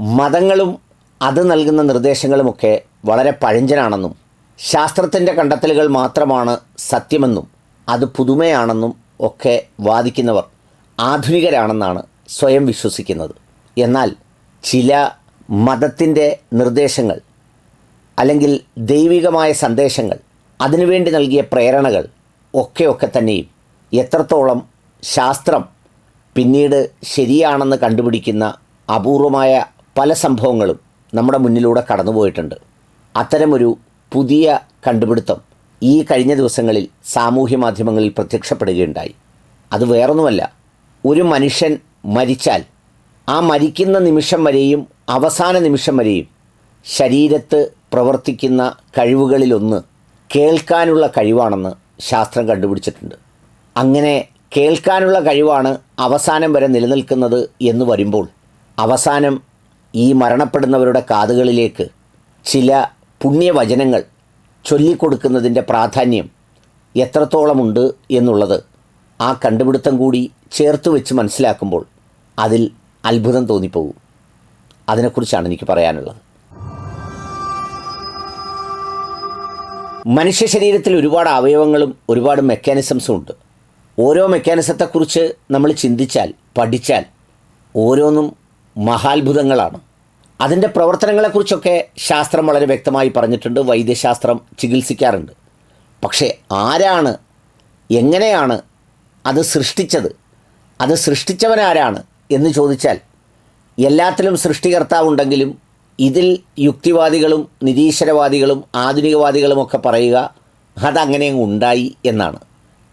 മതങ്ങളും അത് നൽകുന്ന നിർദ്ദേശങ്ങളുമൊക്കെ വളരെ പഴഞ്ചനാണെന്നും ശാസ്ത്രത്തിന്റെ കണ്ടെത്തലുകൾ മാത്രമാണ് സത്യമെന്നും അത് പുതുമയാണെന്നും ഒക്കെ വാദിക്കുന്നവർ ആധുനികരാണെന്നാണ് സ്വയം വിശ്വസിക്കുന്നത്. എന്നാൽ ചില മതത്തിന്റെ നിർദ്ദേശങ്ങൾ അല്ലെങ്കിൽ ദൈവികമായ സന്ദേശങ്ങൾ അതിനുവേണ്ടി നൽകിയ പ്രേരണകൾ ഒക്കെ ഒക്കെ തന്നെയും എത്രത്തോളം ശാസ്ത്രം പിന്നീട് ശരിയാണെന്ന് കണ്ടുപിടിക്കുന്ന അപൂർവമായ പല സംഭവങ്ങളും നമ്മുടെ മുന്നിലൂടെ കടന്നുപോയിട്ടുണ്ട് അത്തരമൊരു പുതിയ കണ്ടുപിടുത്തം ഈ കഴിഞ്ഞ ദിവസങ്ങളിൽ സാമൂഹ്യ മാധ്യമങ്ങളിൽ പ്രത്യക്ഷപ്പെടുകയുണ്ടായി. അത് വേറൊന്നുമല്ല ഒരു മനുഷ്യൻ മരിച്ചാൽ ആ മരിക്കുന്ന നിമിഷം വരെയും അവസാന നിമിഷം വരെയും ശരീരത്ത് പ്രവർത്തിക്കുന്ന കഴിവുകളിലൊന്ന് കേൾക്കാനുള്ള കഴിവാണെന്ന് ശാസ്ത്രം കണ്ടുപിടിച്ചിട്ടുണ്ട്. അങ്ങനെ കേൾക്കാനുള്ള കഴിവാണ് അവസാനം വരെ നിലനിൽക്കുന്നത് എന്ന് വരുമ്പോൾ അവസാനം ഈ മരണപ്പെടുന്നവരുടെ കാതുകളിലേക്ക് ചില പുണ്യവചനങ്ങൾ ചൊല്ലിക്കൊടുക്കുന്നതിന്റെ പ്രാധാന്യം എത്രത്തോളമുണ്ട് എന്നുള്ളത് ആ കണ്ടുപിടുത്തം കൂടി ചേർത്ത് വെച്ച് മനസ്സിലാക്കുമ്പോൾ അതിൽ അത്ഭുതം തോന്നിപ്പോകും. അതിനെക്കുറിച്ചാണ് എനിക്ക് പറയാനുള്ളത്. മനുഷ്യ ശരീരത്തിൽ ഒരുപാട് അവയവങ്ങളും ഒരുപാട് മെക്കാനിസംസും ഉണ്ട്. ഓരോ മെക്കാനിസത്തെക്കുറിച്ച് നമ്മൾ ചിന്തിച്ചാൽ പഠിച്ചാൽ ഓരോന്നും മഹാത്ഭുതങ്ങളാണ്. അതിന്റെ പ്രവർത്തനങ്ങളെക്കുറിച്ചൊക്കെ ശാസ്ത്രം വളരെ വ്യക്തമായി പറഞ്ഞിട്ടുണ്ട് വൈദ്യശാസ്ത്രം ചികിത്സിക്കാറുണ്ട്. പക്ഷേ ആരാണ് എങ്ങനെയാണ് അത് സൃഷ്ടിച്ചത് അത് സൃഷ്ടിച്ചവനാരാണ് എന്ന് ചോദിച്ചാൽ എല്ലാത്തിലും സൃഷ്ടികർത്താവുണ്ടെങ്കിലും ഇതിൽ യുക്തിവാദികളും നിരീശ്വരവാദികളും ആധുനികവാദികളുമൊക്കെ പറയുക അതങ്ങനെ ഉണ്ടായി എന്നാണ്.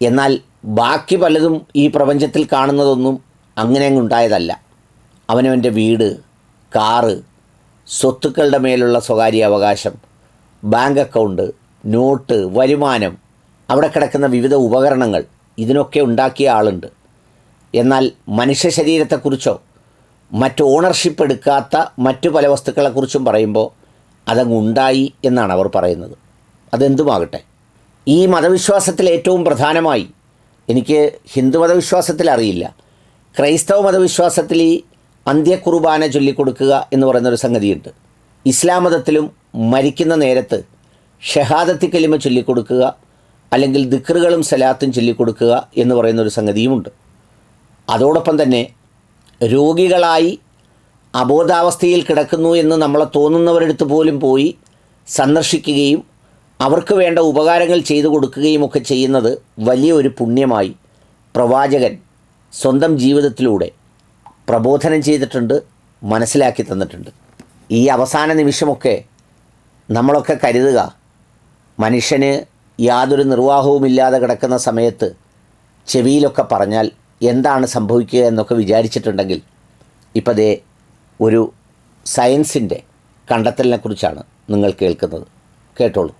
എന്നാൽ ബാക്കി പലതും ഈ പ്രപഞ്ചത്തിൽ കാണുന്നതൊന്നും അങ്ങനെ അങ്ങ് ഉണ്ടായതല്ല. അവനവന്റെ വീട് കാറ് സ്വത്തുക്കളുടെ മേലുള്ള സ്വകാര്യ അവകാശം ബാങ്ക് അക്കൗണ്ട് നോട്ട് വരുമാനം അവിടെ കിടക്കുന്ന വിവിധ ഉപകരണങ്ങൾ ഇതിനൊക്കെ ഉണ്ടാക്കിയ ആളുണ്ട്. എന്നാൽ മനുഷ്യ ശരീരത്തെക്കുറിച്ചോ മറ്റ് ഓണർഷിപ്പ് എടുക്കാത്ത മറ്റു പല വസ്തുക്കളെക്കുറിച്ചും പറയുമ്പോൾ അതങ്ങ് ഉണ്ടായി എന്നാണ് അവർ പറയുന്നത്. അതെന്തുമാകട്ടെ? ഈ മതവിശ്വാസത്തിൽ ഏറ്റവും പ്രധാനമായി എനിക്ക് ഹിന്ദു മതവിശ്വാസത്തിൽ അറിയില്ല. ക്രൈസ്തവ മതവിശ്വാസത്തിൽ ഈ അന്ത്യക്കുർബാന ചൊല്ലിക്കൊടുക്കുക എന്ന് പറയുന്നൊരു സംഗതിയുണ്ട്. ഇസ്ലാം മതത്തിലും മരിക്കുന്ന നേരത്ത് ഷഹാദത്തി കലിമ ചൊല്ലിക്കൊടുക്കുക അല്ലെങ്കിൽ ദിക്റുകളും സലാത്തും ചൊല്ലിക്കൊടുക്കുക എന്ന് പറയുന്നൊരു സംഗതിയുമുണ്ട്. അതോടൊപ്പം തന്നെ രോഗികളായി അബോധാവസ്ഥയിൽ കിടക്കുന്നു എന്ന് നമ്മളെ തോന്നുന്നവരടുത്ത് പോലും പോയി സന്ദർശിക്കുകയും അവർക്ക് വേണ്ട ഉപകാരങ്ങൾ ചെയ്തു കൊടുക്കുകയും ഒക്കെ ചെയ്യുന്നത് വലിയൊരു പുണ്യമായി പ്രവാചകൻ സ്വന്തം ജീവിതത്തിലൂടെ പ്രബോധനം ചെയ്തിട്ടുണ്ട് മനസ്സിലാക്കി തന്നിട്ടുണ്ട്. ഈ അവസാന നിമിഷമൊക്കെ നമ്മളൊക്കെ കരുതുക മനുഷ്യന് യാതൊരു നിർവാഹവുമില്ലാതെ കിടക്കുന്ന സമയത്ത് ചെവിയിലൊക്കെ പറഞ്ഞാൽ എന്താണ് സംഭവിക്കുക എന്നൊക്കെ വിചാരിച്ചിട്ടുണ്ടെങ്കിൽ ഇപ്പോൾ ദേ ഒരു സയൻസിന്റെ കണ്ടെത്തലിനെക്കുറിച്ചാണ് നിങ്ങൾ കേൾക്കുന്നത്. കേട്ടോളൂ.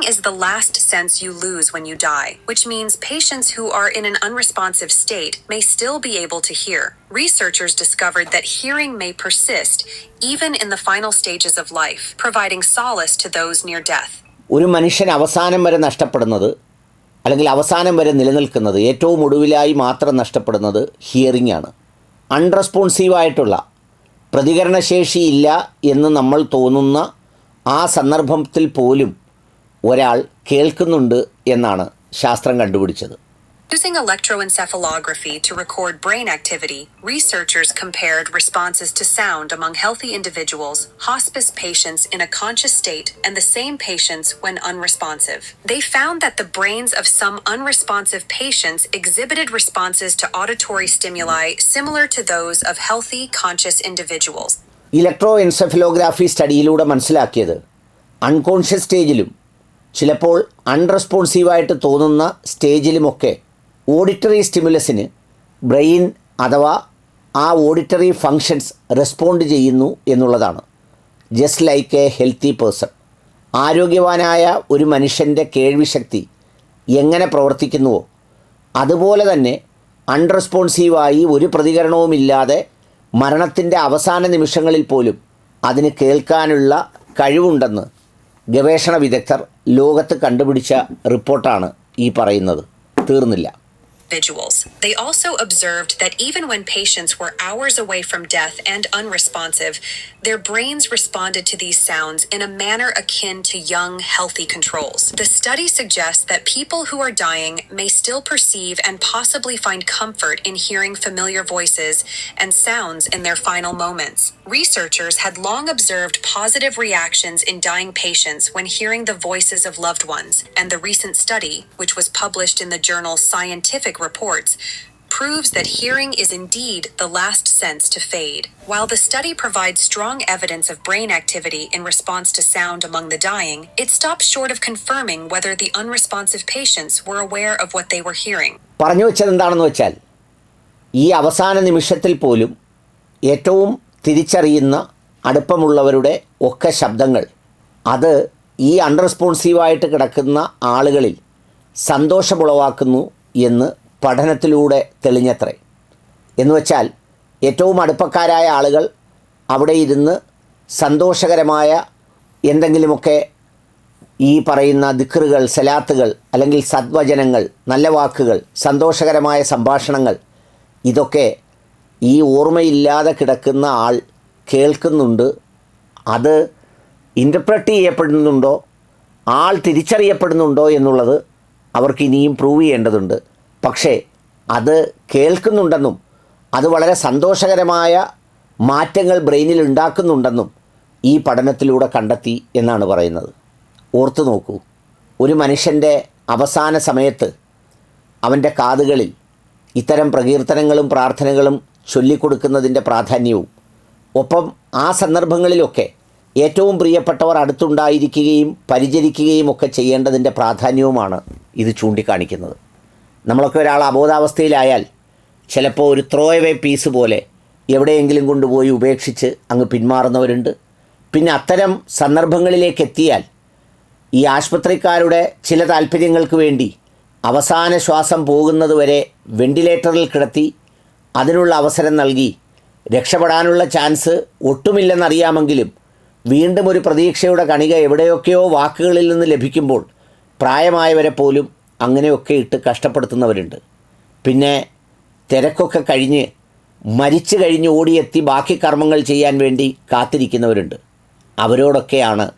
Hearing is the last sense you lose when you die, which means patients who are in an unresponsive state may still be able to hear. Researchers discovered that hearing may persist even in the final stages of life, providing solace to those near death. ഒരു മനുഷ്യൻ അവസാനം വരെ നഷ്ടപ്പെടുന്നത് അല്ലെങ്കിൽ അവസാനം വരെ നിലനിൽക്കുന്നത് ഏറ്റവും ഒടുവിലായി മാത്രം നഷ്ടപ്പെടുന്നത് ഹിയറിംഗ് ആണ് അൺറെസ്പോൺസീവായിട്ടുള്ള പ്രതികരണശേഷിയില്ല എന്ന് നമ്മൾ തോന്നുന്ന ആ സന്ദർഭത്തിൽ പോലും ഒരാൾ കേൾക്കുന്നുണ്ട് എന്നാണ് ശാസ്ത്രം കണ്ടുപിടിച്ചത് Using electroencephalography to record brain activity, researchers compared responses to sound among healthy individuals, hospice patients in a conscious state, and the same patients when unresponsive. They found that the brains of some unresponsive patients exhibited responses to auditory stimuli similar to those of healthy, conscious individuals. Electroencephalography സ്റ്റഡിയിലൂടെ മനസ്സിലാക്കിയത് unconscious സ്റ്റേജിലും ചിലപ്പോൾ അൺറെസ്പോൺസീവായിട്ട് തോന്നുന്ന സ്റ്റേജിലുമൊക്കെ auditory സ്റ്റിമുലസിന് brain അഥവാ ആ auditory functions respond ചെയ്യുന്നു എന്നുള്ളതാണ്. Just like a healthy person ആരോഗ്യവാനായ ഒരു മനുഷ്യന്റെ കേൾവിശക്തി എങ്ങനെ പ്രവർത്തിക്കുന്നുവോ അതുപോലെ തന്നെ അൺറെസ്പോൺസീവായി ഒരു പ്രതികരണവുമില്ലാതെ മരണത്തിന്റെ അവസാന നിമിഷങ്ങളിൽ പോലും അതിന് കേൾക്കാനുള്ള കഴിവുണ്ടെന്ന് ഗവേഷണ വിദഗ്ധർ ലോകത്ത് കണ്ടുപിടിച്ച റിപ്പോർട്ടാണ് ഈ പറയുന്നത്. തീർന്നില്ല. Individuals. They also observed that even when patients were hours away from death and unresponsive, their brains responded to these sounds in a manner akin to young, healthy controls. The study suggests that people who are dying may still perceive and possibly find comfort in hearing familiar voices and sounds in their final moments. Researchers had long observed positive reactions in dying patients when hearing the voices of loved ones, and the recent study, which was published in the journal Scientific Reports, proves that hearing is indeed the last sense to fade. While the study provides strong evidence of brain activity in response to sound among the dying, it stops short of confirming whether the unresponsive patients were aware of what they were hearing. പറഞ്ഞു വെച്ചാൽ ഈ അവസാന നിമിഷത്തിൽ പോലും ഏറ്റവും തിരിച്ചറിയുന്ന അടുപ്പമുള്ളവരുടെ ഒക്കെ ശബ്ദങ്ങൾ അത് ഈ അൺറെസ്പോൺസീവായിട്ട് കിടക്കുന്ന ആളുകളിൽ സന്തോഷമുളവാക്കുന്നു എന്ന് പഠനത്തിലൂടെ തെളിഞ്ഞത്രേ. എന്ന് വെച്ചാൽ ഏറ്റവും അടുപ്പക്കാരായ ആളുകൾ അവിടെ ഇരുന്ന് സന്തോഷകരമായ എന്തെങ്കിലുമൊക്കെ ഈ പറയുന്ന ദിക്കറുകൾ സലാത്തുകൾ അല്ലെങ്കിൽ സദ്വചനങ്ങൾ നല്ല വാക്കുകൾ സന്തോഷകരമായ സംഭാഷണങ്ങൾ ഇതൊക്കെ ഈ ഓർമ്മയില്ലാതെ കിടക്കുന്ന ആൾ കേൾക്കുന്നുണ്ട്. അത് ഇന്റർപ്രറ്റ് ചെയ്യപ്പെടുന്നുണ്ടോ? ആൾ തിരിച്ചറിയപ്പെടുന്നുണ്ടോ എന്നുള്ളത് അവർക്ക് ഇനിയും പ്രൂവ് ചെയ്യേണ്ടതുണ്ട്. പക്ഷേ അത് കേൾക്കുന്നുണ്ടെന്നും അത് വളരെ സന്തോഷകരമായ മാറ്റങ്ങൾ ബ്രെയിനിൽ ഉണ്ടാക്കുന്നുണ്ടെന്നും ഈ പഠനത്തിലൂടെ കണ്ടെത്തി എന്നാണ് പറയുന്നത്. ഓർത്തു നോക്കൂ ഒരു മനുഷ്യന്റെ അവസാന സമയത്ത് അവന്റെ കാതുകളിൽ ഇത്തരം പ്രകീർത്തനങ്ങളും പ്രാർത്ഥനകളും ചൊല്ലിക്കൊടുക്കുന്നതിന്റെ പ്രാധാന്യവും ഒപ്പം ആ സന്ദർഭങ്ങളിലൊക്കെ ഏറ്റവും പ്രിയപ്പെട്ടവർ അടുത്തുണ്ടായിരിക്കുകയും പരിചരിക്കുകയും ഒക്കെ ചെയ്യേണ്ടതിന്റെ പ്രാധാന്യവുമാണ് ഇത് ചൂണ്ടിക്കാണിക്കുന്നത്. നമ്മളൊക്കെ ഒരാൾ അബോധാവസ്ഥയിലായാൽ ചിലപ്പോൾ ഒരു ത്രോ എവേ പീസ് പോലെ എവിടെയെങ്കിലും കൊണ്ടുപോയി ഉപേക്ഷിച്ച് അങ്ങ് പിന്മാറുന്നവരുണ്ട്. പിന്നെ അത്തരം സന്ദർഭങ്ങളിലേക്ക് എത്തിയാൽ ഈ ആശുപത്രിക്കാരുടെ ചില താല്പര്യങ്ങൾക്ക് വേണ്ടി അവസാന ശ്വാസം പോകുന്നതുവരെ വെന്റിലേറ്ററിൽ കിടത്തി അതിനുള്ള അവസരം നൽകി രക്ഷപ്പെടാനുള്ള ചാൻസ് ഒട്ടുമില്ലെന്നറിയാമെങ്കിലും വീണ്ടും ഒരു പ്രതീക്ഷയുടെ കണിക എവിടെയൊക്കെയോ വാക്കുകളിൽ നിന്ന് ലഭിക്കുമ്പോൾ പ്രായമായവരെ പോലും അങ്ങനെയൊക്കെ ഇട്ട് കഷ്ടപ്പെടുത്തുന്നവരുണ്ട്. പിന്നെ തിരക്കൊക്കെ കഴിഞ്ഞ് മരിച്ചു കഴിഞ്ഞ് ഓടിയെത്തി ബാക്കി കർമ്മങ്ങൾ ചെയ്യാൻ വേണ്ടി കാത്തിരിക്കുന്നവരുണ്ട്. അവരോടൊക്കെയാണ്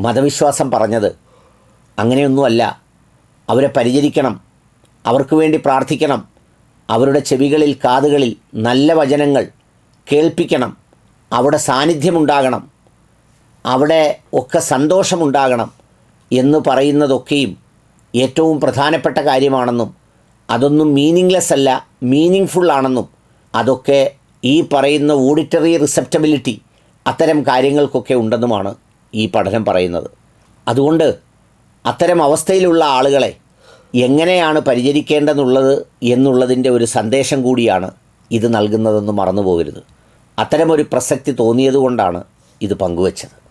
മതവിശ്വാസം പറഞ്ഞത്. അങ്ങനെയൊന്നുമല്ല. അവരെ പരിചരിക്കണം. അവർക്ക് വേണ്ടി പ്രാർത്ഥിക്കണം. അവരുടെ ചെവികളിൽ കാതുകളിൽ നല്ല വചനങ്ങൾ കേൾപ്പിക്കണം. അവിടെ സാന്നിധ്യമുണ്ടാകണം. അവിടെ ഒക്കെ സന്തോഷമുണ്ടാകണം എന്ന് പറയുന്നതൊക്കെയും ഏറ്റവും പ്രധാനപ്പെട്ട കാര്യമാണെന്നും അതൊന്നും മീനിങ്ലെസ് അല്ല മീനിങ് ആണെന്നും അതൊക്കെ ഈ പറയുന്ന ഓഡിറ്ററി റിസെപ്റ്റബിലിറ്റി അത്തരം കാര്യങ്ങൾക്കൊക്കെ ഉണ്ടെന്നുമാണ് ഈ പഠനം പറയുന്നത്. അതുകൊണ്ട് അത്തരം അവസ്ഥയിലുള്ള ആളുകളെ എങ്ങനെയാണ് പരിചരിക്കേണ്ടതെന്നുള്ളത് എന്നുള്ളതിന്റെ ഒരു സന്ദേശം കൂടിയാണ് ഇത് നൽകുന്നതെന്ന് മറന്നു പോകരുത് അത്തരമൊരു പ്രസക്തി തോന്നിയതുകൊണ്ടാണ് ഇത് പങ്കുവച്ചത്.